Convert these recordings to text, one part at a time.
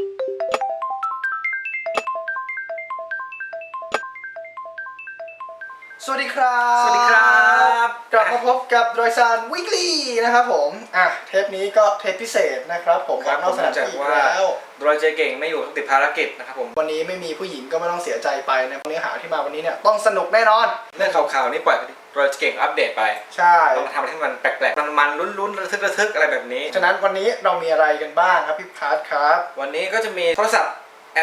สวัสดีครับ สวัสดีครับกลับมาพบกับโดยซานวิกลี่นะครับผมอะเทปนี้ก็เทปพิเศษนะครับผมครับนอกสถานจากที่อีกว่าแล้วโดยใจเก่งไม่อยู่ติดภารกิจนะครับผม วันนี้ไม่มีผู้หญิงก็ไม่ต้องเสียใจไปนะเนื้อหาที่มาวันนี้เนี่ยต้องสนุกแน่นอน เรื่องข่าวๆนี่ปล่อยโด ยใจเก่งอัปเดตไปใช่ ต้องมาทำอะไรที่มันแปลกๆ มันๆลุ้นๆระทึกระทึกอะไรแบบนี้ ฉะนั้นวันนี้เรามีอะไรกันบ้างครับพี่พัทครับ วันนี้ก็จะมีโทรศัพท์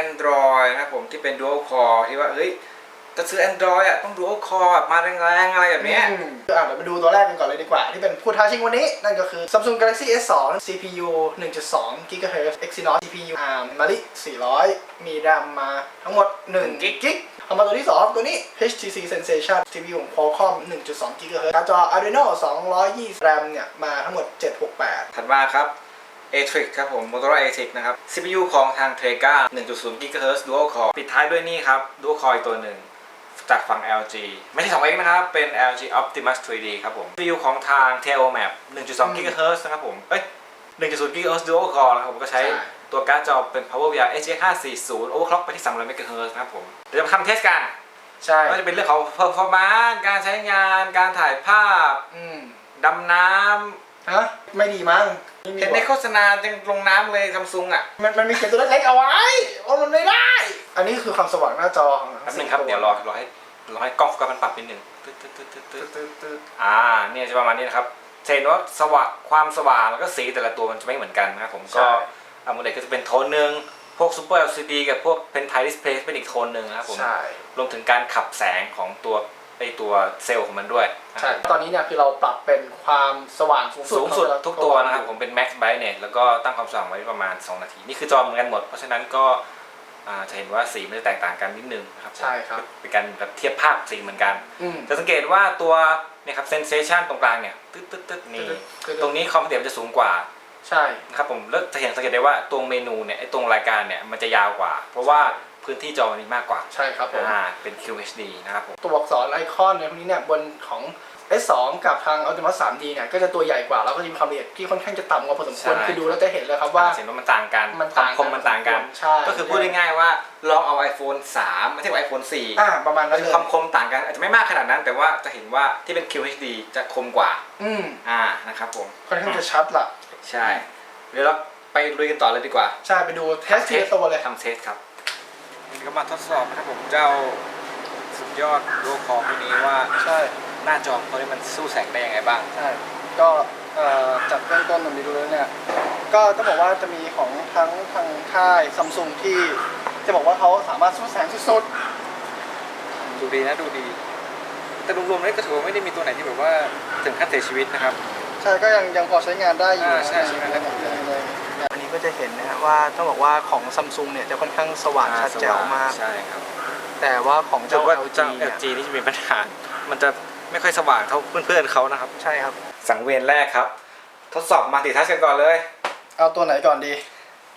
Android นะครับผมที่เป็น Dual Core ที่ว่าเฮ้ย จะซื้อ Android อะต้อง Dual Core แบบมาแรงๆอะไรแบบเนี้ย อืมอะเดี๋ยวมาดูตัวแรกกันก่อนเลยดีกว่า ที่เป็นผู้ท้าชิงวันนี้ นั่นก็คือ Samsung Galaxy S2 CPU 1.2 GHz Exynos CPU ARM Mali 400 มี RAM มาทั้งหมด1กิกกิกเอามาตัวที่ 2 ตัวนี้ HTC Sensation CPU ของ Qualcomm 1.2 GHz การ์ดจอ Adreno 220 RAM เนี่ย มาทั้งหมด 768 ถัดมาครับ Atrix ครับผม Motorola Atrix นะครับ CPU ของทาง Tega 1.0 GHz Dual Core ปิดท้ายด้วยนี่ครับ Dual Core อีกตัวหนึ่ง จากฝั่ง LG ไม่ใช่ 2X นะครับ เป็น LG Optimus 3D ครับผม CPU ของทาง Telmap 1.2 GHz นะครับผม เอ้ย 1.0 GHz Dual Core นะครับผมก็ใช้ใช่ตัวการ์ดจอเป็น PowerVR HX 540 Overclock ไปที่ 300 MHz นะครับผม เดี๋ยวจะมาทำเทสกัน ใช่ไม่ว่าจะเป็นเรื่องของ performance การใช้งาน การถ่ายภาพอืมดำน้ำ ฮะไม่ดีมั้งไม่มีเห็นในโฆษณายังลงน้ำเลยซัมซุงอะ มันมันมีเขียนตัวเล็กๆเอาไว้ว่ามันไม่ได้ อันนี้คือความสว่างหน้าจอของแป๊บนึงครับเดี๋ยวรอรอให้รอให้กล้องโฟกัสมันปรับนิดนึงตึ๊ดตึ๊ดตึ๊ดตึ๊ดตึ๊ดตึ๊ดตึ๊ดอ่าเนี่ยจะประมาณนี้นะครับจะเห็นว่าสว่างความสว่างแล้วก็สีแต่ละตัวมันจะไม่เหมือนกันนะครับผมก็ ใช่อะโมเลดก็จะเป็นโทนหนึ่งพวก Super LCD กับพวกเป็น High Display เป็นอีกโทนหนึ่งนะครับผม ใช่ รวมถึงการขับแสงของตัว ไอตัวเซลล์ของมันด้วยใช่ตอนนี้เนี่ยคือเราปรับเป็นความสว่างสูงสุดสูงสุดของแต่ละทุกตัวนะครับ ผมเป็น Max Brightness แล้วก็ตั้งความสว่างไว้ประมาณ 2 นาที นี่คือจอเหมือนกันหมด เพราะฉะนั้นก็อ่าจะเห็นว่าสีมันจะแตกต่างกันนิดนึงนะครับผมใช่ครับเป็นการแบบเทียบภาพสีเหมือนกันอืมจะสังเกตว่าตัวเนี่ยครับเซนเซชันตรงกลางเนี่ยตึ๊ดตึ๊ดตึ๊ดนี่ตึ๊ดตรงนี้ความละเอียดมันจะสูงกว่าใช่นะครับผมแล้วจะเห็นสังเกตได้ว่าตรงเมนูเนี่ยไอ้ตรงรายการเนี่ยมันจะยาวกว่า เพราะว่า พื้นที่จอมันมีมากกว่าใช่ครับผมอ่าเป็น QHD นะครับผมตัวอักษรไอคอนเนี่ยพวกนี้เนี่ยบนของ S2 กับทาง Optimus 3D เนี่ยก็จะตัวใหญ่กว่าแล้วก็จะมีความละเอียดที่ค่อนข้างจะต่ำกว่าพอสมควรคือดูแล้วจะเห็นเลยครับว่าเห็นว่ามันต่างกันมันต่างความคมมันต่างกันใช่ก็คือพูดง่ายๆว่าลองเอา iPhone 3มาเทียบกับ iPhone 4อ่าประมาณนั้นเลยความคมต่างกันอาจจะไม่มากขนาดนั้น แต่ว่าจะเห็นว่าที่เป็น QHD จะคมกว่า อืมอ่านะครับผมค่อนข้างจะชัดล่ะใช่เดี๋ยวเราไปลุยกันต่อเลยดีกว่าใช่ไปดูเทสทีละตัวเลยทำเทสครับ นี่ก็มาทดสอบนะครับผมเจ้าสุดยอดโลคอตัวนี้ว่าใช่ หน้าจอตัวนี้มันสู้แสงได้ยังไงบ้าง ใช่ ก็เอ่อจัดเริ่มต้นตรงนี้ดูแล้วเนี่ย ก็ต้องบอกว่าจะมีของทั้งทางค่ายซัมซุงที่จะบอกว่าเขาสามารถสู้แสงสุดดูดีนะดูดี แต่รวมๆแล้วก็ถือว่าไม่ได้มีตัวไหนที่แบบว่าถึงขั้นเสียชีวิตนะครับ ๆ ใช่ก็ยังยังพอใช้งานได้อยู่อ่าใช่ใช้งานได้หมดเลยเลยอั นนี้ก็จะเห็นนะฮะว่าต้องบอกว่าของซัมซุงเนี่ยจะค่อนข้างสว่างชัดแจ๋วมาก ใช่ครับแต่ว่าของเจ้าเจ้าว่า LG เจ้า เนี่ย LG นี่จะมีปัญหา มันจะไม่ค่อยสว่างเท่าเพื่อนๆเขานะครับ ใช่ครับ สังเวียนแรกครับ ทดสอบมัลติทัชกันก่อนเลย เอาตัวไหนก่อนดี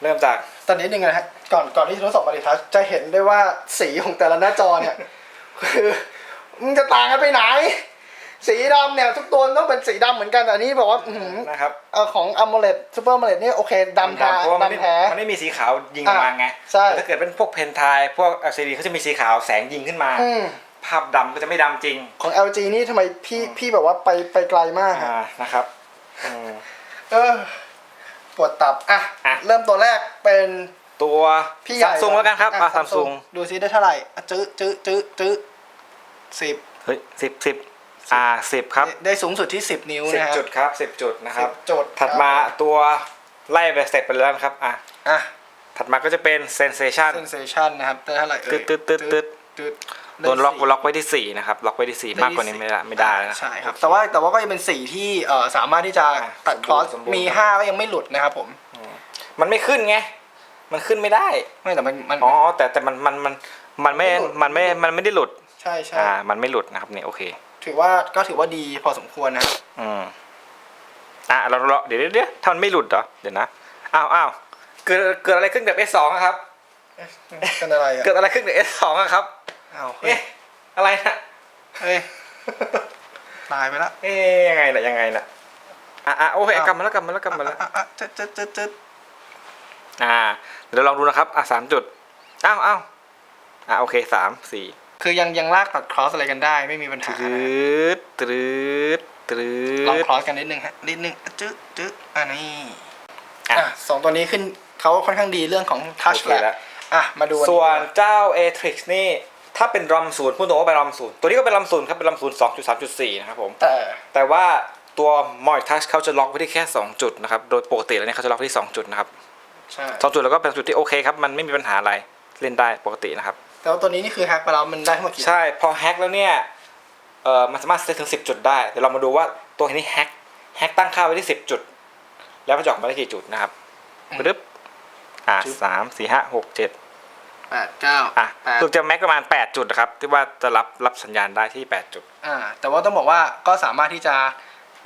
เริ่มจาก ตอนนี้หนึ่งนะฮะก่อนก่อนที่จะทดสอบมาริทัชจะเห็นได้ว่าสีของแต่ละหน้าจอเนี่ย คือมันจะต่างกันไปไหน สีดำเนี่ยทุกตัวต้องเป็นสีดำเหมือนกันแต่อันนี้บอกว่าอื้อหือนะครับเอาของ AMOLED Super AMOLED นี่โอเคดำแท้เพราะว่ามันไม่ดำแท้ มันไม่มีสีขาวยิงออกมาไงใช่ แต่ถ้าเกิดเป็นพวกเพนทายพวก LCD เขาจะมีสีขาวแสงยิงขึ้นมา อืมภาพดำก็จะไม่ดำจริงของ LG นี่ทำไมพี่พี่แบบว่าไปไปไกลมากฮะอ่านะครับอืม เออปวดตับ อะ อะ เริ่มตัวแรกเป็นตัวพี่ใหญ่ซัมซุงแล้วกันครับอ่าซัมซุงดูซิได้เท่าไหร่อะจื้อจื้อจื้อจื้อสิบเฮ้ยสิบสิบ อ่าสิบครับ ได้สูงสุดที่ 10 นิ้วสิบนะฮะจุดครับสิบจุดนะครับสิจุดถัดมาตัวไล่ไปสเต็ปไปแล้วนะครับอะอะ ถัดมาก็จะเป็น sensation sensation นะครับได้เท่าไหร่เอ่ยตึ๊ดตึ๊ดตึ๊ดตึ๊ด ตึ๊ดโดนล็อกล็อกไว้ที่สี่นะครับล็อกไว้ที่สี่มากกว่านี้ไม่ได้ไม่ได้แล้วนะ ใช่ครับแต่ว่าแต่ว่าก็ยังเป็นสีที่เอ่อสามารถที่จะอะตัดคลอสสมบูรณ์ มี 5 ก็ยังไม่หลุดนะครับผมมันไม่ขึ้นไง มันขึ้นไม่ได้ ไม่แต่มันมัน อ๋อ แต่แต่มันมันมันมันไม่ไม่หลุดมันไม่ มันไม่ได้หลุด ใช่ใช่ อ่า มันไม่หลุดนะครับเนี่ยโอเค ถือว่าก็ถือว่าดีพอสมควรนะอืมอะเราเราเดี๋ยวเดี๋ยวเดี๋ยวถ้ามันไม่หลุดเหรอเดี๋ยวนะอ้าวอ้าวเกิดเกิดอะไรขึ้นกับ S2 อะครับ เป็นอะไรอะเกิดอะไรขึ้นกับ S2 อะครับอ้าวเฮ้ยเอ๊ะอะไรนะเฮ้ยตายไปละ เอ๊ะยังไงน่ะยังไงน่ะอะอะโอเคกลับมาแล้วกลับมาแล้วกลับมาแล้ว อะอะอะจึ๊ดจึ๊ดจึ๊ดจึ๊ดอ่าเดี๋ยวลองดูนะครับ อะสามจุด อ้าวอ้าวอะโอเคสามสี่ คือยังยังลากตัดครอสอะไรกันได้ไม่มีปัญหาตรืดตรืดตรืลองดครอสกันนิดนึงฮะนิดนึงจึ๊กจึ๊กอะนี่อะอะสองตัวนี้ขึ้นเขาค่อนข้างดีเรื่องของทัชโอเคแหแล้ละวอะมาดูอัส่วนเจ้า Atrix นี่ถ้าเป็นรอมศูนย์พูดตรงว่าเป็นรอมศูนย์ตัวนี้ก็เป็นรอมศูนย์ครับเป็นรอมศูนย์สองจุดสามจุดสี่นะครับผมแต่แต่ว่าตัวมอยทัชเขาจะล็อกไว้ที่แค่ 2 จุดนะครับโดยปกติแล้วเนี่ยเขาจะล็อกไว้ที่ 2 จุดนะครับใช่สองจุดแล้วก็เป็นจุดที่โอเคครับมันไม่มีปัญหาอะไรเล่นได้ปกตินะครับ แต่ว่าตัวนี้นี่คือแฮกไปแล้วมันได้ทั้งหมดกี่ ใช่ พอแฮกแล้วเนี่ยเอ่อมันสามารถเซตถึง 10 จุดได้ เดี๋ยวเรามาดูว่าตัวนี้แฮกแฮกตั้งค่าไว้ที่ 10 จุด แล้วมันจะออกมาได้กี่จุดนะครับปึ๊บอะสามสี่ห้าหกเจ็ดแปดเก้าอะแปด คือจะแม็กประมาณ 8 จุดนะครับ ที่ว่าจะรับรับสัญญาณได้ที่ 8 จุด อ่าแต่ว่าต้องบอกว่าก็สามารถที่จะ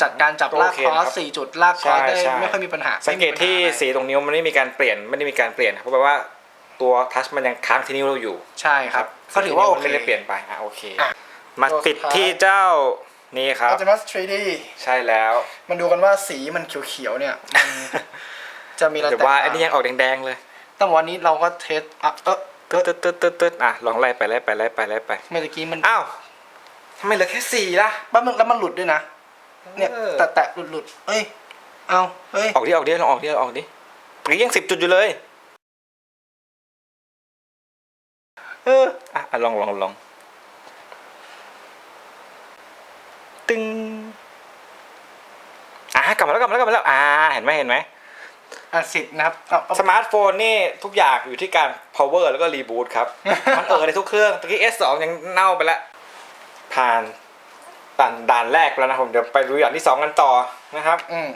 จัดการจับลากโอเคคอนะคสรับสี่จุดลากคอสได้ใช่ใช่ ไม่ค่อยมีปัญหาสังเกตที่ไม่มีปัญหาอะไรสีตรงนิ้วมันไม่มีการเปลี่ยนไม่ได้มีการเปลี่ยนเพราะแปลว่า ตัวทัชมันยังค้างที่นิ้วเราอยู่ใช่ครับก็ถือว่าโอมันเคไม่ได้เปลี่ยนไปอะโอเคอะมาติดที่เจ้านี่ครับอัลติมัส 3D ใช่แล้ว มันดูกันว่าสีมันเขียวๆเนี่ยมันจะมีอะไรแต่แตกว่าต่างอันนี้ยังออกแดงๆเลยแต่วันนี้เราก็เทสอะเออตึ๊ดตึ๊ดตึ๊ดตึ๊ดตึ๊ดอะลองไล่ไปไล่ไปไล่ไปไล่ไป เมื่อกี้มันอ้าวทำไมเหลือแค่สี่ล่ะบ้ามันแล้วมันหลุดด้วยนะเนี่ยเออแตะแตะหลุดหลุดเอ้ยเอาเฮ้ยออกดิออกดิลองออกดิลองออกดิเมื่อกี้ยังสิบจุดอยู่เลย เอออะอะลองลองลองตึงอะกลับมาแล้วกลับมาแล้วกลับมาแล้วอ่าเห็นไหมเห็นไหมอะสิบนะครับเอาเอาสมาร์ทโฟนนี่ทุกอย่างอยู่ที่การ power แล้วก็ reboot ครับ มันเออในทุกเครื่องตะกี้ S2 ยังเน่าไปแล้วผ่านด่านด่านแรกไปแล้วนะผมเดี๋ยวไปดูอย่างที่2กันต่อนะครับ อืม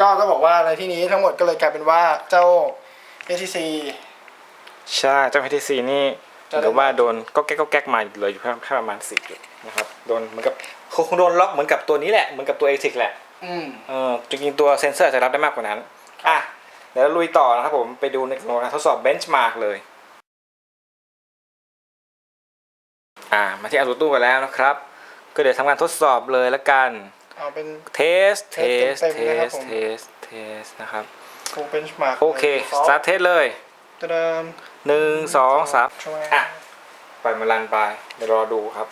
ก็ต้องบอกว่าในที่นี้ทั้งหมดก็เลยกลายเป็นว่าเจ้า ATC ใช่เจ้า HTC นี่จะเหมือนกับว่าโดนก็แก๊กก็แก๊กมาเหลยอยู่แค่แค่ประมาณสี่จุดนะครับโดนเหมือนกับคงโดนล็อกเหมือนกับตัวนี้แหละเหมือนกับตัว ASIC แหละอืมเออจริงๆตัวเซนเซอร์อาจจะรับได้มากกว่านั้นอะเดี๋ยวลุยต่อนะครับผมไปดูในการทดสอบเบนช์มาร์กเลยอ่ามาที่อารูตู้กันแล้วนะครับ ก็เดี๋ยวทำการทดสอบเลยละกันเอาเป็นเทสเทสเต็มเทๆนะครับสผมเทสเทสนะครับ full benchmark โอเคสตาร์ทเทสเลยตะเดิม หนึ่งสองสามช่วยอะปล่อยมาลันไปเดี๋ยวรอดูครับ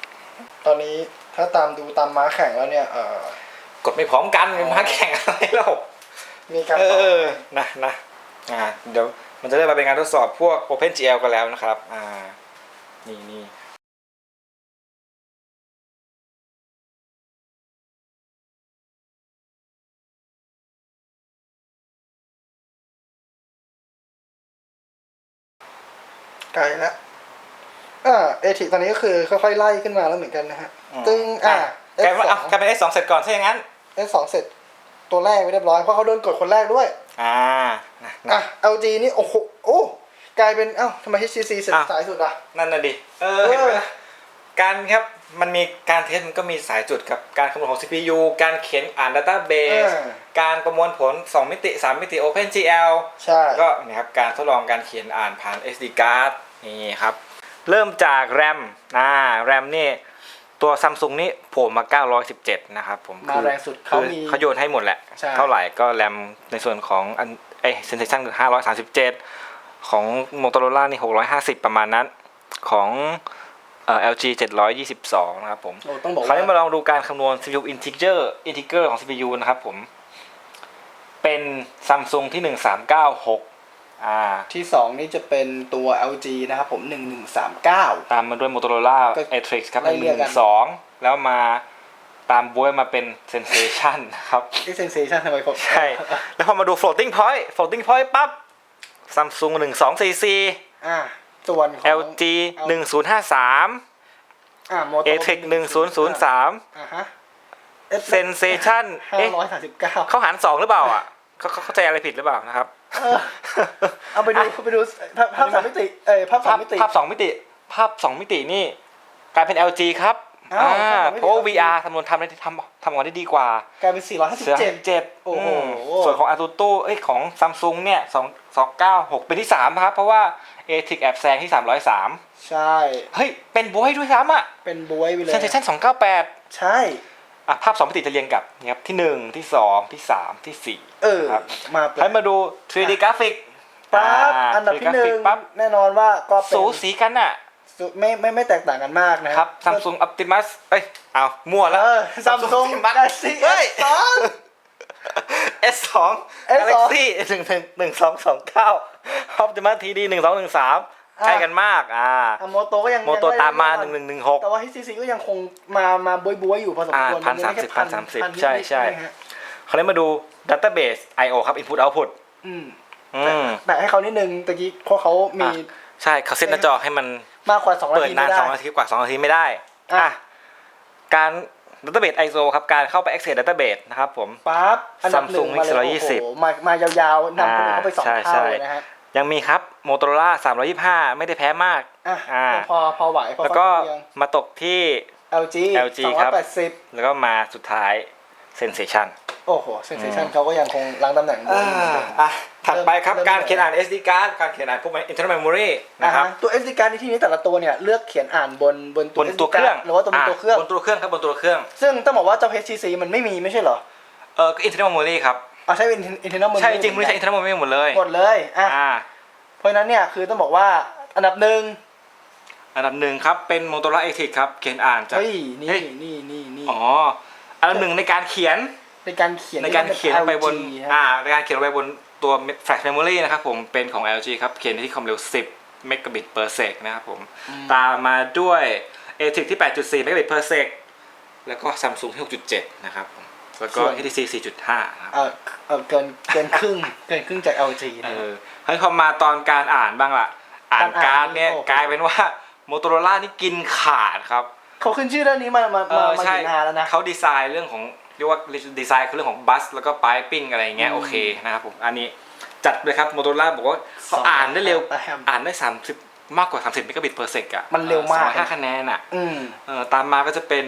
ตอนนี้ถ้าตามดูตามม้าแข่งแล้วเนี่ยเออกดไม่พร้อมกันมันมาแข่งอะไรแล้วมีการเอต่ออนะนะอ่าเดี๋ยวมันจะเริ่มมาเป็นการทดสอบพวก OpenGL กันแล้วนะครับ อ่า นี่นี่ ไกลแล้วอ่าเอทีตอนนี้ก็คือค่อยๆไล่ขึ้นมาแล้วเหมือนกันนะฮะอืมตึงอะกลายเป็นว่า S2 อะกลายเป็น S2 เสร็จก่อนใช่ไหมงั้น S2 เสร็จตัวแรกไม่เรียบร้อยเพราะเขาโดนกดคนแรกด้วย อ่านะนะ อะ LG นี่โอ้โหโอ้กลายเป็นเอ้าทำไม HTC เสร็จอ้าวสายสุดอะ นั่นน่ะดิ เออเออเห็นไหมล่ะการครับ มันมีการเทสมันก็มีสายจุดกับการคำนวณของ CPU การเขียนอ่าน Database การประมวลผล 2 มิติ 3 มิติ OpenGL ใช่ ก็นะครับการทดลองการเขียนอ่านผ่าน SD card นี่ครับ เริ่มจาก RAM อ่า RAM นี่ ตัวซัมซุงนี่โผล่มา 917 นะครับผมมาคือแรงสุดเขาคือมี เขาโยนให้หมดแหละ ใช่ เท่าไหร่ก็ RAM ในส่วนของอันไอเซนเซชันคือ 537 ของ Motorola นี่ 650 ประมาณนั้น ของเอ่อ LG 722 นะครับผมโอ้ต้องบอกคราวว่านี้มาลองดูการคำนวณ CPU integer integer ของ CPU นะครับผม เป็นซัมซุงที่ 1396 อ่า ที่สองนี่จะเป็นตัว LG นะครับผม 1139 ตามมาด้วย Motorola ก็ Atrix ครับไล่เรียกกัน112 แล้วมาตามบวยมาเป็น Sensation นะครับที่ Sensation ทำไมผมใช่ แล้วพอมาดู floating point floating point ปั๊บ Samsung 1244อ่า ส่วนของ LG 1053อ่า Moto Atrix 1003อ่าฮะ Sensation เอ๊ะ539เขาหารสองหรือเปล่าอะเขาเขาเข้าใจอะไรผิดหรือเปล่านะครับเออเอาไปดูไปดูภาพภาพสามมิติเอ้ยภาพสาภามพมิติภาพสองมิติ ภาพสองมิตินี่กลายเป็น LG ครับอ้าวอ่าภาพสองมิติเพราะว่า LG VR ทำนวนทำได้ทำทำออกมาได้ดีกว่ากลายเป็นเสือ457เจ็ดโอ้โห ส่วนของอารูโต้เอ้ยของซัมซุงเนี่ยสองสองเก้าหกเป็นที่สามครับ เพราะว่า เอทิกแอบแซงที่สามร้อยสามใช่ เฮ้ย เป็นบวยด้วยซ้ำอะเป็นบวยไปเลยเซนเซชันสองเก้าแปดใช่อะภาพสองมิติจะเรียงกับนี่ครับที่หนึ่งที่สองที่สามที่สี่เออครับมาแปลให้มาดู 3D กราฟิกปั๊บอ่าอันดับที่หกราฟินึ่กงปั๊บแน่นอนว่าก็เป็นสูสีกันอะสูไม่ไม่ไม่แตกต่างกันมากนะครับ Samsung Optimus เอ้ยเอามั่วเอแล้วอซัมซุง Optimus Galaxy เฮ้ย S2 S2 S2 Galaxy หนึ่งหนึ่งหนึ่งสองสองเก้า Optimus TD หนึ่งสองหนึ่งสามอ่าใกล้กันมาก อ่าอะโมโตก็ยังโมโตยังไตามมาไหนึ่งหนึ่งหนึ่งหกแต่ว่า HTC ก็ยังคงมามาบวยบวยๆอยู่พอสมควรอ่ายังไม่แค่130 130พันใช่ใช่นิดๆนะฮะเขาเลยมาดู Database I/O ครับ Input Output อืมอืมแต่ให้เขานิดนึงตะกี้เพราะเขามีอะใช่เขาเซ็ตหน้าจอให้มันมากกว่า2นาเปิดทีนานไม่ได้สองนาทีกว่าสองนาทีไม่ได้ อะอะการ Database ISO ครับ การเข้าไป Access Database นะครับผม ปั๊บอันดับหนึ่ง Samsung มาเลย Mix 120โอ้โหมามายาวๆนำคนอื่นเข้าไปสองอ่าใช่เท่าใช่เลยนะฮะยังมีครับ Motorola 325 ไม่ได้แพ้มาก อะอ่า พอพอไหวพอแล้วก็ฟังเสียง มาตกที่ LG LG ครับ 280 แล้วก็มาสุดท้าย Sensation โอ้โหเซนเซชันเขาก็ยังคงล้างตำแหน่งเดิมอะถัดไปครับ เริ่ม การเขียนอ่าน SD card การเขียนอ่านพวก internal memory นะนะคครัรับบตัว SD card ในที่นี้แต่ละตัวเนี่ยเลือกเขียนอ่านบนบนบตัวนตัว SD เครื่อง card หรือว่าตัวบนตัวเครื่อง บนตัวเครื่องครับบนตัวเครื่องซึ่งต้องบอกว่าเจ้า HTC มันไม่มีไม่ใช่เหรอเออก็ internal memory ครับ เอาใช้เป็น internal memory ใช่จริงไม่ใช่ internal memory หมดเลยหมดเลยอะอ่าเพราะฉะนั้นเนี่ยคือต้องบอกว่าอันดับหนึ่งอันดับหนึ่งครับเป็น Motorola a t i c ครับเขียนอ่านจาก เฮ้ยนี่เฮ้ย นี่นี่นี่อ๋ออันดับหนึ่งในการเขียน ในการเขียนในการเขียนไปบน LG ฮะอ่า ในการเขียนไปบนตัว flash memory นะครับผม เป็นของ LG ครับ เขียนที่ความเร็ว 10 megabit per sec นะครับผม ตามมาด้วย a t i c ที่ 8.4 megabit per sec แล้วก็ Samsung ที่ 6.7 นะครับผม แล้วก็ HTC 4.5 นะครับ เออเออเกิน เกินครึ่ง เกินครึ่งจาก LG เอนะอให้พอมาตอนการอ่านบ้างล่ะ อ่านการอ่านการดเนี่ยโอ้โหกลายเป็นว่า Motorola นี่กินขาดครับเขาขึ้นชื่อเรื่องนี้มา มาเอมาอมาใช่อยู่นานแล้วนะเขาดีไซน์เรื่องของ เรียกว่าดีไซน์คือเรื่องของบัสแล้วก็ปายปิ้งอะไรอย่างเงี้ยอืมโอเคนะครับผมอันนี้จัดเลยครับ Motorola บอกว่าเขาสองอ่านได้เร็วแต้มอ่านได้ 30 มากกว่า 30 megabit per sec อะมันเร็วมากห้าคะแนนอะอืมเออตามมาก็จะเป็น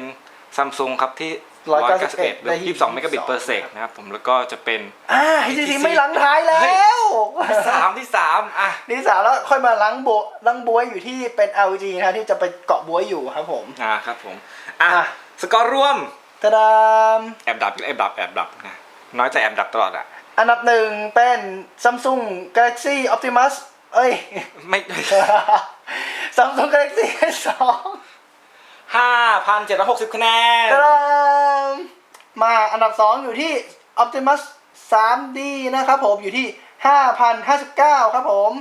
Samsung ครับที่191 191หรือ22 megabit per sec นะครับผมแล้วก็จะเป็นอ่า HTC ไม่ล้างท้ายแล้เฮ้ยวที่สามที่สามอะนี่สามแล้วค่อยมาล้างโบล้างบวยอยู่ที่เป็น LG นะที่จะไปเกาะบวยอยู่ครับผมอ่าครับผมอะอะสกอร์รวม ตะามแอบดับแอบดับแอบดับนะน้อยใจแอบดับตลอดอะ อันดับหนึ่งเป็น Samsung Galaxy Optimus เอ้ย ไม่ Samsung Galaxy S2 ห้าพันเจ็ดร้อยหกสิบคะแนนตะามมาอันดับสองอยู่ที่ Optimus 3D นะครับผมอยู่ที่ 5,059 ครับผม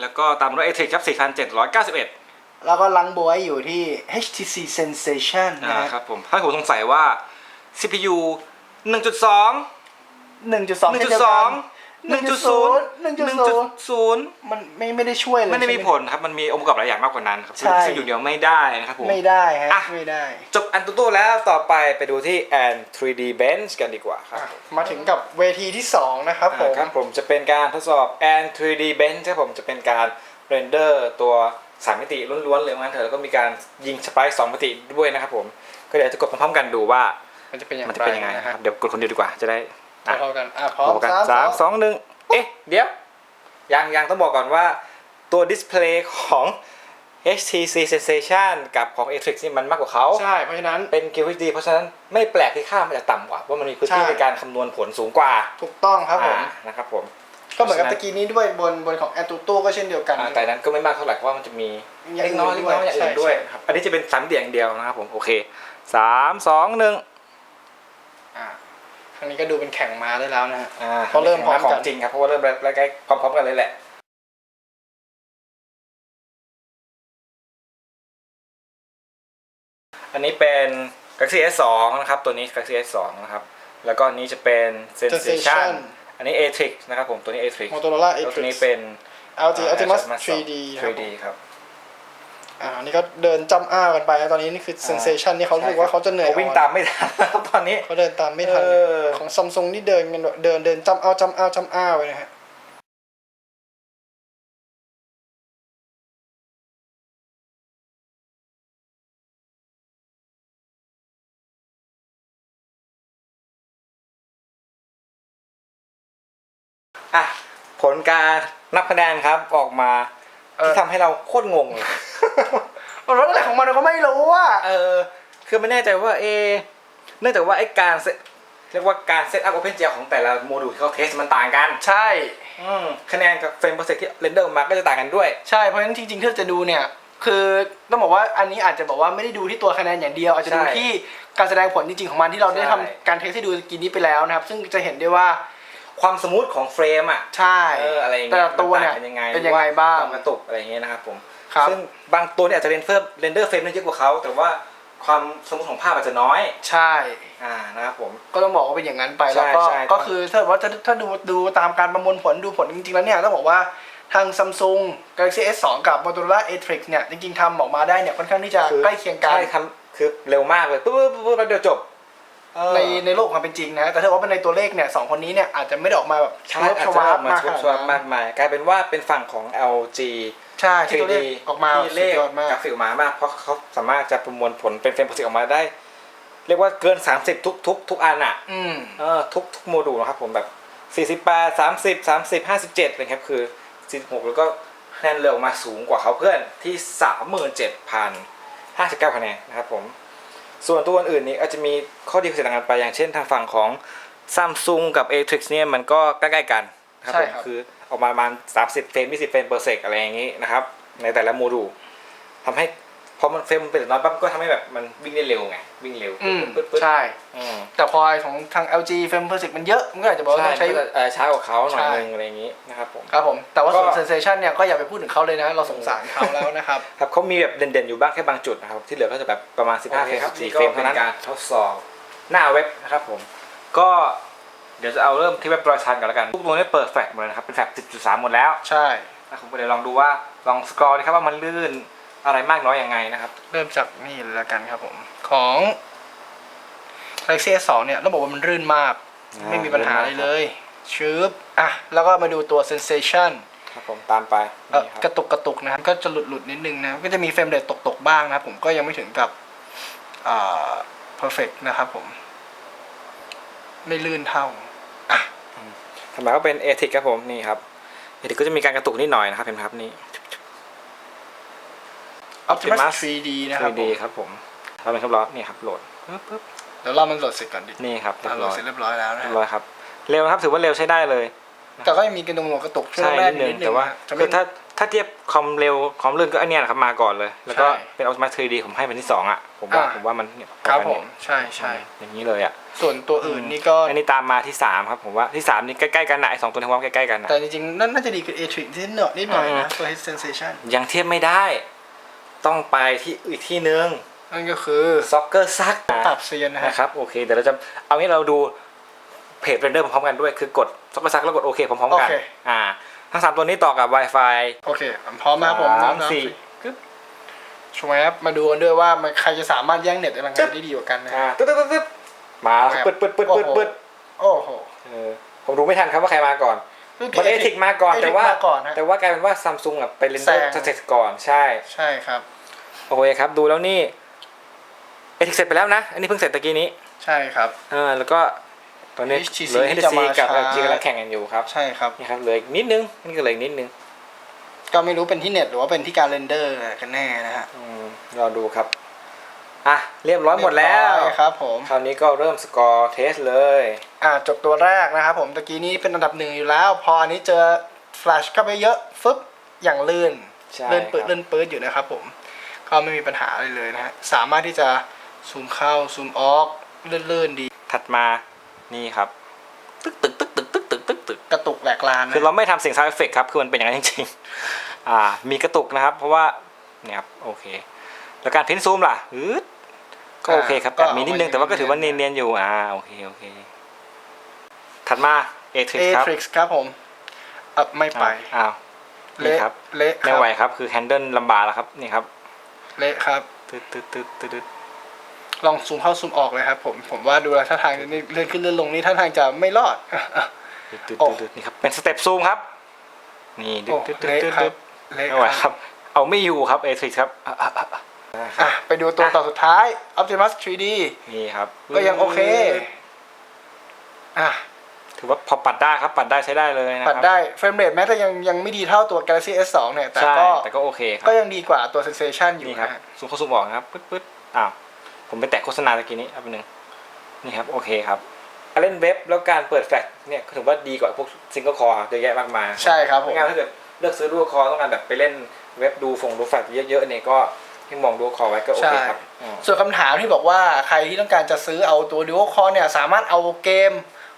แล้วก็ตามด้วย A-Tech ครับ 4,791 แล้วก็ลังบวยอยู่ที่ HTC Sensation นะฮะครับผม ถ้าผมสงสัยว่า CPU 1.2 1.2เช่นเดียวกัน1.0 1.0 1.0 มันไม่ไม่ได้ช่วยเลยไม่ได้มีใช่หผลครับ มันมีองค์ประกอบหลายอย่างมากกว่านั้นครับใช่ซึ่งอยู่เดียวไม่ได้นะครับผม ไม่ได้ฮะอะ ไม่ได้จบอันตุตุแล้วต่อไปไปดูที่ and 3D Bench กันดีกว่าครับอะมาถึงกับเวทีที่ 2 นะครับผม อ่าครับผมจะเป็นการทดสอบ and 3D Bench ครับผมจะเป็นการเรนเดอร์ตัว สามมิติล้วนๆเลยงั้นเถอะแล้วก็มีการยิงสไปร์สองมิติด้วยนะครับผม ก็เดี๋ยวจะกดพร้อมๆกันดูว่ามันจะเป็นอย่างมันไรจะเป็นยังไงนะนะคครัรับบเดี๋ยวกดคนเดียวดีกว่าจะได้อะพร้อมกันอะพร้อพร้อมมกันสามสามสสององหนึ่งเอ๊ะเดี๋ยวยังยังต้องบอกก่อนว่าตัวดิสเพลย์ของ HTC Sensation กับของ Atrix นี่มันมากกว่าเขาใช่ เพราะฉะนั้นเป็น QHD เพราะฉะนั้นไม่แปลกที่ค่ามันจะต่ำกว่าเพราะมันมีพื้นที่ใช่ในการคำนวณผลสูงกว่า ถูกต้องครับผมอ่านะครับผม ก็เหมือนกับเพตะราะฉะนั้นกี้นี้ด้วยบนบนของแอนตูตูก็เช่นเดียวกัน อ่าแต่นั้นก็ไม่มากเท่าไหร่เพราะว่ามันจะมีอย่างเล็กน้อยอื่เล็นกด้วยน้อยอย่างอื่นด้วยใช่ครับอันนี้จะเป็นสามมิติอย่างเดียวนะครับผมโอเคสามสองหนึ่งอ่าครั้งนี้ก็ดูเป็นแข่งม้าได้แล้วนะฮะอ่าเพราะเริ่มพร้อมกันของจริงครับเพราะว่าเริ่มใกล้ๆพร้อมๆกันเลยแหละอันนี้เป็น Galaxy S2 นะครับ ตัวนี้ Galaxy S2 นะครับ แล้วก็อันนี้จะเป็น Sensation Sensation อันนี้ Atrix นะครับผม ตัวนี้ Atrix Motorola แล้วตัวนี้ Atrix เป็น LG Optimus อ่า 3D ครับ 3D ครับ อ่าอันนี่ก็เดินจำอ้าวกันไปนะตอนนี้นี่คือ Sensation นี่เขารู้สึกว่าเขาจะเหนื่อยเขาวิ่งตามไม่ทันแล้วตอนนี้ เขาเดินตามไม่ทันเออ ของซัมซุงนี่เดินกันแบบเดินเดินจำอ้าวจำอ้าวจำอ้าวไปนะฮะอะ การนับคะแนนครับออกมาที่ทำให้เราโคตรงงเลยรถอะไรของมันเราก็ไม่รู้อะเออ คือไม่แน่ใจว่าเอะเนื่องจากว่าไอ้การเซตเรียกว่าการเซตอัพ Open GL ของแต่ละโมดูลที่เขาเทสมันต่างกัน ใช่อืมคะแนนกับเฟรมเปอร์เซ็นต์ที่เรนเดอร์ออกมาก็จะต่างกันด้วย ใช่ เพราะฉะนั้นจริงๆถ้าจะดูเนี่ย คือต้องบอกว่าอันนี้อาจจะบอกว่าไม่ได้ดูที่ตัวคะแนนอย่างเดียว อาจจะดูใช่ที่การแสดงผลจริงๆของมันที่เราได้ใช่ทำการเทสให้ดูกินนี้ไปแล้วนะครับ ซึ่งจะเห็นได้ว่า ความสมูทของเฟรมอะใช่เอออะไรอย่างแต่เงี้ยละตัวเนี่ยมัต่างกันยังไงเป็นยังไงบ้างความกระตุกอะไรอย่างเงี้ยนะครับผมครับ ซึ่งบางตัวเนี่ยอาจจะเรนเฟอร์เรนเดอร์เฟรมได้เยอะกว่าเขาแต่ว่าความสมูทของภาพอาจจะน้อย ใช่ อ่านะครับผม ก็ต้องบอกว่าเป็นอย่างนั้นไปใช่แล้วก็ใช่ก็คือถ้าว่าจะถ้าดูดูตามการประมวลผลดูผลจริงๆแล้วเนี่ยต้องบอกว่าทาง Samsung Galaxy S2 กับ Motorola Atrix เนี่ยจริงๆทำออกมาได้เนี่ยค่อนข้างที่จะคือ ใกล้เคียงกัน ใช่ทำคือเร็วมากเลยปุ๊บปุ๊บปุ๊บปุ๊บเดียวจบ เออ ในในโลกความเป็นจริงนะแต่ถ้าว่าเป็นในตัวเลขเนี่ยสองคนนี้เนี่ยอาจจะไม่ได้ออกมาแบบใช่ชวบอาจชจะวาอบอกมามากชุขบนาดชวบนั้มานกมายกลายเป็นว่าเป็นฝั่งของ LG ใช่ที่ตัวเลข 3D ออกมาที่เลสุดขยอดมาก กราฟิกออกมามาก เพราะเขาสามารถจะประมวลผลเป็นเฟรมเปอร์เซ็นต์ออกมาได้ เรียกว่าเกิน 30 ทุกทุกทุกอันอะอืม เออทุกทุกโมดูลนะครับผมแบบ48 30 30 57เลยครับคือ 46 แล้วก็คะแนนเร็วออกมาสูงกว่าเขาเพื่อนที่ 37,059คะแนนนะครับผม ส่วนตัวอื่นๆนี้อาจจะมีข้อดีข้อเสียต่างกันไป อย่างเช่นทางฝั่งของ Samsung กับ Atrix เนี่ยมันก็ใกล้ๆกันนะครับใช่ผมครับคือออกมาประมาณ 30 เฟรม 20 เฟรม per sec อะไรอย่างนี้นะครับ ในแต่ละโมดูลทำให้ พอมันเฟรมมันเป็นน้อยปั๊บก็ทำให้แบบมันวิ่งได้เร็วไงวิ่งเร็วอืมปึ๊ดปึ๊ดปึ๊ดใช่ อืมแต่พอของทาง LG Frame Per Second มันเยอะมันก็อาจจะบอกว่าใช่ต้องใช้ก็จะเอ่อช้ากว่าเขาหน่อยใช่ นึงอะไรอย่างนี้นะครับผม ครับผมแต่ว่าส่วน ก็ Sensation เนี่ยก็อย่าไปพูดถึงเขาเลยนะ เราสงสารเขาแล้วนะครับ ครับเขามีแบบเด่นๆอยู่บ้างแค่บางจุดนะครับ ที่เหลือก็จะแบบประมาณ 15เฟรม14เฟรมเท่านั้น การทดสอบ หน้าเว็บนะครับผม ก็เดี๋ยวจะเอาเริ่มที่เว็บรอยชันกันแล้วกันทุกตัวนี้เปิดแฟลชหมดเลยนะครับ เป็นแฟลช10.3 หมดแล้วใช่ นะครับผมเดี๋ยวลองดูว่าลองสกรอร์ดีครับว่ามันลื่น อะไรมากน้อยยังไงนะครับ เริ่มจากนี่เลยละกันครับผม ของ Galaxy S2 เนี่ยต้องบอกว่ามันรื่นมาก อ่าไม่มีปัญหาอะไรรื่นมากครับเลย ชืบอะ แล้วก็มาดูตัว Sensation ครับผมตามไปเอ่อนี่ครับกระตุกกระตุกนะครับ ก็จะหลุดหลุดๆนิดนึงนะ ก็จะมีเฟรมเรทตกตกๆบ้างนะครับผมก็ยังไม่ถึงกับอ่า perfect นะครับผม ไม่ลื่นเท่าอะทำไมก็เป็นเอทิกครับผมนี่ครับเอทิกก็จะมีการกระตุกนิดหน่อยนะครับเห็นไหมครับนี่ Optimus Optimus 3D นะครับ 3D ครับผมทำเป็นครับล้อนี่ครับโหลดปึ๊บปึ๊บเดี๋ยวเรามันโหลดเสร็จก่อนดินี่ครับเรียอะบโหลร้ดอยเสร็จเรียบร้อยแล้วนะเรียบร้อยครับเร็วนะครับถือว่าเร็วใช้ได้เลย แต่ก็ยังมีกระดุมกระตุกช่วใช่งแรกนิดนึงแต่ว่าจะคืไม่อถ้าถ้าเทียบความเร็วความลื่นก็อันเนี้ยนะครับมาก่อนเลย แล้วก็ใช่เป็น Optimus 3D ผมให้เป็นที่สองอะผมว่าอ่าผมว่ามันเนี่ยครับประาณผมนี้ใช่ใช่อย่างนี้เลยอะส่วนตัวอื่นนี่ก็อันนี้ตามมาที่สามครับผมว่าที่สามนี่ใกล้ๆกันนะไอ้สองตัวนี้ผมว่าใกล้ๆกันนะแต่จริงๆนั่นน่าจะดีกับ Atrix นิดหน่อยนิดหน่อยอืนะมตัว Head Sensation ยังเทียบไม่ได้ ต้องไปที่อีกที่นึงนั่นก็คือซ็อกเกอร์ซักปรับเซียนนะฮะนะครับโอเคเดี๋ยวเราจะเอางี้เราดูเพจเรนเดอร์พร้อมๆกันด้วยคือกดซ็อกเกอร์ซักแล้วกดโอเคพร้อมๆกันโอเคอ่าทั้งสามตัวนี้ต่อกับ Wi-Fi โอเคผมพร้อมนะครับผมสามน้ำสี่กึ๊บชวบมาดูกันด้วยว่ามันใครจะสามารถแย่งเน็ตพลังงานได้ดีกว่ากันนะอ่าตึ๊ดตึ๊ดตึ๊ดตึ๊ดมาแล้วครับปึ๊ดปึ๊ดปึ๊ดปึ๊ดปึ๊ดโอ้โหเออผมดูไม่ทันครับว่าใครมาก่อน มันเอทิกมาก่อน Atrix แต่ว่ามาก่อนฮะแต่ว่ากลายเป็นว่าซัมซุงอะไปเรนเดอร์แซงเสร็จก่อนใช่ ใช่ครับ โอเคครับ ดูแล้วนี่เอทิกเสร็จไปแล้วนะ อันนี้เพิ่งเสร็จตะกี้นี้ ใช่ครับเออแล้วก็ตอนนี้ HTC เหลยที่จะ HTC มากับช้า LG กำลังแข่งกันอยู่ครับใช่ครับนี่ครับเหลยนิดนึงนี่ก็เหลยนิดนึงก็ไม่รู้เป็นที่เน็ตหรือว่าเป็นที่การเรนเดอร์กันแน่นะฮะอืมรอดูครับ อะเรียบร้อยหมดแล้วเรียบร้อยครับผมคราวนี้ก็เริ่มสกอร์เทสเลยอ่าจบตัวแรกนะครับผมตะกี้นี้เป็นอันดับหนึ่งอยู่แล้ว พออันนี้เจอแฟลชเข้าไปเยอะฟึบอย่างลื่นใช่ลื่นปืดครับลื่นปืดอยู่นะครับผมก็ไม่มีปัญหาอะไรเลยนะฮะสามารถที่จะซูมเข้าซูมออกลื่นๆดี ถัดมานี่ครับ ตึกตึกตึกตึกตึกตึกตึกตึกกระตุกแหลกลานนะคือเราไม่ทำเสียงซาวด์เอฟเฟกครับ คือมันเป็นอย่างนั้นจริงๆอ่ามีกระตุกนะครับ เพราะว่าเนี่ยครับโอเค แล้วการพินซูมล่ะอืด ก็โอเคครับแต่มีนิดนึงแต่ว่าก็ถือว่าเนียนๆอยู่อ่าโอเคโอเค ถัดมาเอทริเอครับทริกซ์ครับผมเอะไม่ไปอ้าวนี่เละครับเละคไม่รับไหวครับ คือแฮนเดิลลำบากแล้วครับนี่ครับ เละครับตึ๊ดตึ๊ดตึ๊ดตึ๊ดตึ๊ดลองซูมเข้าซูมออกเลยครับ ผมผมว่าดูแล้วท่าทางนี่เลื่อนขึ้นเลื่อนลงนี่ท่าทางจะไม่รอดตึ๊ดตึ๊ดโอ้ตึ๊ดนี่ครับเป็นสเต็ปซูมครับ นี่ตึ๊โอ้ดตึ๊ดตึ๊ดเละตึ๊ดครัตึ๊บดเละไม่ไหวคครับรับ เอาไม่อยู่ครับเอทริกครับ อะอะอะอะคอะรับไปดูตัวต่อสุดท้าย Optimus 3D นี่ครับ ก็ยังโอเค อะถือว่าพอปัดได้ครับ ปัดได้ใช้ได้เลยนะคปัรัดได้เฟรมเรทแม้จะยังยังไม่ดีเท่าตัว Galaxy S2 เนี่ย แต่ใช่ก็แต่ก็โอเคครัก็บยังดีกว่าตัว Sensation อยู่นี่ครับนะฮะซูมเข้าซูมออกนะครับปึ๊ดปึ๊ดอ้าว ผมไปแตะโฆษณาตะกี้นี้เอาไปหนึ่งนี่ครับ โอเคครับการเล่นเว็บแล้วการเปิดแฟลชเนี่ยก็ถือว่าดีกว่าพวกซิงเกิลคอร์เยอะแยะมากมายใช่ครับผมไม่งั้นถ้าเกิดเลือกซื้อดูคอต้องการแบบไปเล่นเว็บดูฟงดูแฟลชเยอะๆเนี่ยก็ ให้มองดูคอไว้ก็โอเคครับอืม ส่วนคำถามที่บอกว่าใครที่ต้องการจะซื้อเอาตัว Dual Core เนี่ยสามารถเอาเกม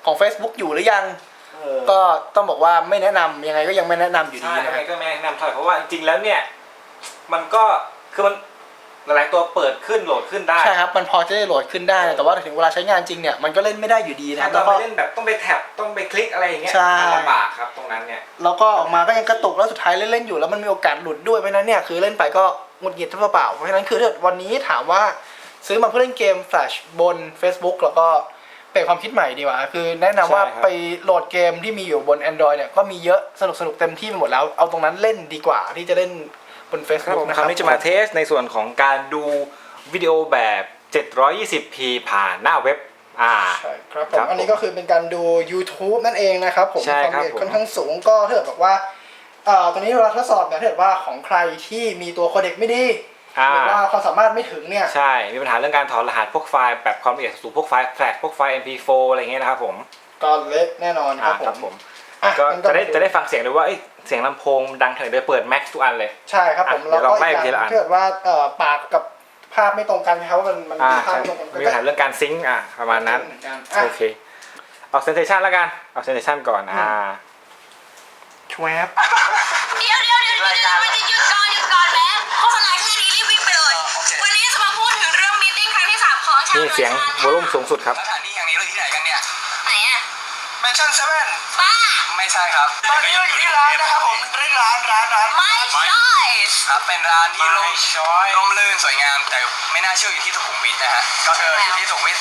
ของ Facebook อยู่หรือยังก็ต้องบอกว่าไม่แนะนำยังไงก็ยังไม่แนะนำอยู่ดีใช่นะยังไงก็ไม่แนะนำเท่าไหร่เพราะว่าจริงๆแล้วเนี่ย มันก็คือมันหลายๆตัวเปิดขึ้นโหลดขึ้นได้ ใช่ครับ มันพอจะได้โหลดขึ้นได้นะแต่ว่าถึงเวลาใช้งานจริงเนี่ยมันก็เล่นไม่ได้อยู่ดีนะถ้าตแล้อนวไปก็ เล่นแบบต้องไปแท็บต้องไปคลิกอะไรอย่างเงี้ยใช่ มันลำบากครับตรงนั้นเนี่ย แล้วก็ออกมาก็ยังกระตุกแล้วสุดท้ายเล่นๆอยู่แล้วมันมีโอกาสหลุดด้วยเพราะฉะนั้นเนี่ยคือเล่นไปก็ห งุดหงิดทั้งเปล่าๆเพราะฉะนั้นคือถ้าวันนี้ถามว่าซื้อมาเพื่อเล่นเกม Flash บน Facebook แล้วก็เปลี่ยนความคิดใหม่ดีกว่า คือแนะนำว่าใช่ครับไปโหลดเกมที่มีอยู่บน Android เนี่ยก็มีเยอะสนุกสนุกๆเต็มที่ไปหมดแล้ว เอาตรงนั้นเล่นดีกว่าที่จะเล่นบนครับ Facebook ผมนะคครารัวบนี้จะมาเทสในส่วนของการดูวิดีโอแบบ 720p ผ่านหน้าเว็บอ่าใช่ครับผครัมบอันนี้ก็คือเป็นการดู YouTube นั่นเองนะครับผมใช่ความครับละเอียดผมค่อนข้างสูงก็ถ้าเกิดบอกว่า เอ่อตอนนี้เวลาทดสอบเนี่ยถ้าเกิดว่าของใครที่มีตัวโคเด็กไม่ดีอ่า หรือว่าความสามารถไม่ถึงเนี่ย ใช่ มีปัญหาเรื่องการถอดรหัสพวกไฟล์แบบความละเอียดสูงพวกไฟล์แฟลชพวกไฟล์ mp4 อะไรอย่างเงี้ยนะครับผมก็เละแน่นอนคอ่ารับผครับมผม อะก็งั้นจะได้มาจะได้ฟังเสียงเลยว่าเอ้ยเสียงลำโพงดังขนาดไหนโดยเปิด max ทุกอันเลย ใช่ครับผมอะแล้วเดี๋ยวก็เราไล่อีกไปทีอย่างละอัน ถ้าเกิดว่าเอ่อปากกับภาพไม่ตรงกันนะครับว่ามันมันอ่ามีภาพใช่ไม่ตรงกันก็มีปัญหาเรื่องการซิงค์อะประมาณนั้น เหมือนกันอะ โอเค เอาเซนเซชันแล้วกัน เอาเซนเซชันก่อน อ่า ชวบเดี๋ยวเดี๋ยวเดี๋ยวเดี๋ยวเดี๋ยวหยุดก่อนหยุดก่อนแม่โฆษณาแค่นี้รีบวิ่งไปเลยวันนี้จะมาพูดถึงเรื่องมีติ้งครั้งที่สามของชาวนี่เสียงวอลลุ่มสูงสุดครับสถานที่แห่งนี้เราอยู่ที่ไหนกันเนี่ยไหนอะ แมนชั่นเซเว่นป้าไม่ใช่ครับ ตอนนี้เราอยู่ที่ร้านนะครับผมเรียกร้านร้านร้านไม่ใช่ครับเป็นร้านที่ร่มร่มรื่นสวยงามแต่ไม่น่าเชื่ออยู่ที่สุขุมวิทนะฮะก็คืออยู่ที่สุขุมวิท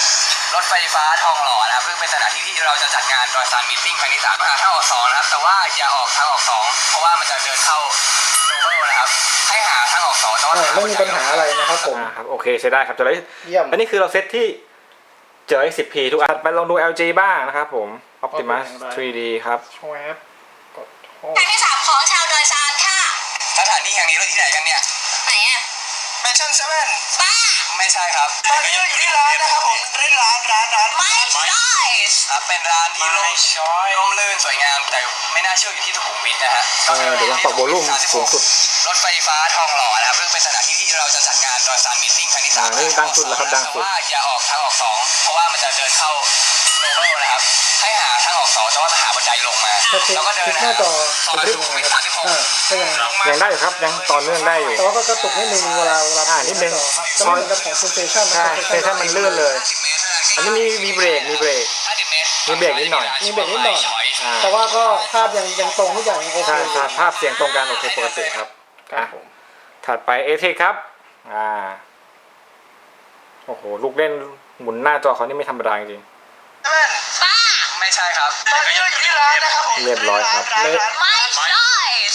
36 รถไฟฟ้าทองหล่อนะครับซึ่งเป็นสถานที่ที่เราจะจัดงานรอยซานมีติ้งครั้งที่สามทางออกสองนะครับแต่ว่าอย่าออกทางออกสองเพราะว่ามันจะเดินเข้าโนเบิลนะครับให้หาทางออกสองแต่ว่าอะไม่มีปัญหาอะไรนะครับผมอ่าครับโอเคใช้ได้ครับจะได้เยี่ยมอันนี้คือเราเซตที่ เจอ 10p ทุกอันไปลองดู LG บ้างนะครับผม Optimus 3D ครับ ชวบกดโทษครั้งที่สามของชาวดอยซานค่ะ สถานที่แห่งนี้เราอยู่ที่ไหนกันเนี่ย ไหนอะแมนชั่นเซเว่นป้า ไม่ใช่ครับตอนนี้เราอยู่ที่ร้านนะครับผมเรียกร้านร้านร้านไม่ใช่ครับเป็นร้านที่ร่มร่มรื่นสวยงาม แต่ไม่น่าเชื่ออยู่ที่สุขุมวิทนะฮะเออเดี๋ยวลองปรับ volume สูงสุด รถไฟฟ้าทองหล่อนะครับซึ่งเป็นสถานที่ที่เราจะจัดงานรอยซานมีติ้งครั้งที่สามอ่านี่ดังสุดแล้วครับดังสุดแต่ว่าอย่าออกทางออกสองเพราะว่ามันจะเดินเข้าโนเบิลนะครับ ให้หาทางออกสองแต่ว่าจะหาบันไดลงมาถ้าคลิกแล้วก็เดิคนลิกนะหน้าจอซอยจะสุขึ้นขุยังมไงวิทครับ36อ่าก็ยังยังได้อยู่ครับยังต่อเนื่องได้อยู่ แต่ว่าก็กระตุกนิดนึงเวลาเวลาอ่านิดนึง จะไม่เหมือนกับของ Sensation นะใช่ครับเซสชั่นมันลื่นเลย50เมตรเท่านั้นอันนี้มีมีเบรกมีเบรก50เมตรมีเบรกนิดหน่อย มีเบรกนิดหน่อย อ่าแต่ว่าก็ภาพยังยังตรงทุกอย่างยังโอเคใช่ใช่ภาพเสียงตรงกันโอเคปกติครับครับผมถัดไป a t ครับ อ่า โอ้โห ลูกเล่นหมุนหน้าจอเขานี่ไม่ธรรมดาจริงป้า ไม่ใช่ครับตอนนี้เราอยู่ที่ร้านนะครับผมเรียบร้อยครับานานไม่ใช่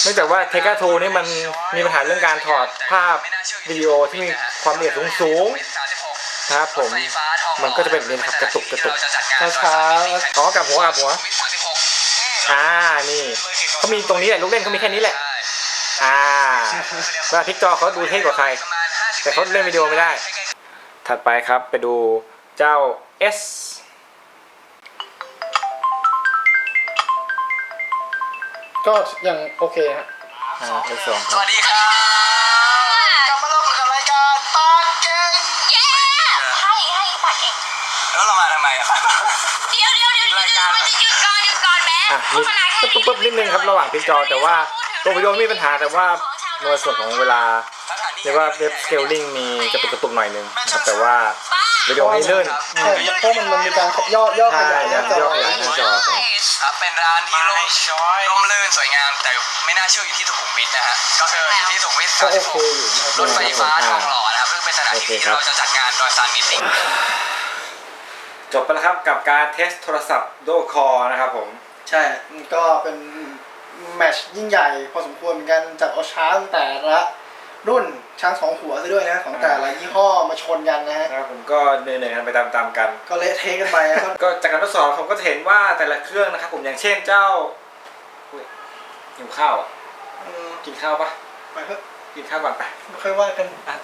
เนื่องจากว่าเทกาทูนี่มันมีปัญหาเรื่องการถอดภาพวิดีโอที่มีความละเอียดสูงๆนะครับผม มันก็จะเป็นแบบนี้นะครับกระตุกกระตุกช้าอ๋อกลับหัวกลับหัว อ่า นี่เขามีตรงนี้แหละ ลูกเล่นเขามีแค่นี้แหละ อ่าเวลาพลิกจอเขาดูเท่กว่าใคร แต่เขาเล่นวิดีโอไม่ได้ ถัดไปครับไปดูเจ้า S ก็ยังโอเคฮะอ่า S สองคสรับวัสดีครับกลับมาเรากับรายการปากเก่งเย้ให้ให้ปัดเองแล้วเรามาทำไมอะครับเดี๋ยวเดี๋ยวเดี๋ยวเดี๋ยวเดี๋ยวหยุดก่อนหยุดก่อนแม่อะโฆมีษณาแค่ปุ๊บนี้ปุ๊บนิดนึงครับระหว่างพลิกจอแต่ว่าตัววิดีโอไม่มีปัญหาแต่ว่าในส่วนของเวลาเรียกว่าเว็บสเกลลิงมีกระตุกกระตุกหน่อยนึงนะครับแต่ว่าป้าวิดีโอไม่ลื่นใช่เพราะมันมันมีการย่อย่อขยายหน้าจย่ออขยายหน้าจอ ครับเป็นร้านที่ร่มร่มรื่นสวยงาม แต่ไม่น่าเชื่ออยู่ที่สุขุมวิทนะฮะก็คืออยู่ที่สุขุมวิทก็โอเคอยู่นะครับรถไฟฟ้าทองหล่อนะครับซึ่งเป็นสถานที่ที่เราจะจัดงานรอยซานมีติ้ง จบไปแล้วครับกับการเทสโทรศัพท์โดคอนะครับผม ใช่มันก็เป็นแมตช์ยิ่งใหญ่พอสมควรเหมือนกันจากเอาช้างแต่ละ รุ่นช้างสองหัวซะด้วยนะของแต่ละยี่ห้อมาชนกันนะฮะนะครับผมก็เหนื่อยๆกันไปตามๆกัน ก็เละเทะกันไปนะครับ ก็จากการทดสอบผมก็จะเห็นว่าแต่ละเครื่องนะครับผมอย่างเช่นเจ้าอุ๊ยหิวข้าวอะอืมกินข้าวปะไปเถอะกินข้าวก่อนไปไม่ค่อยว่ากันอะ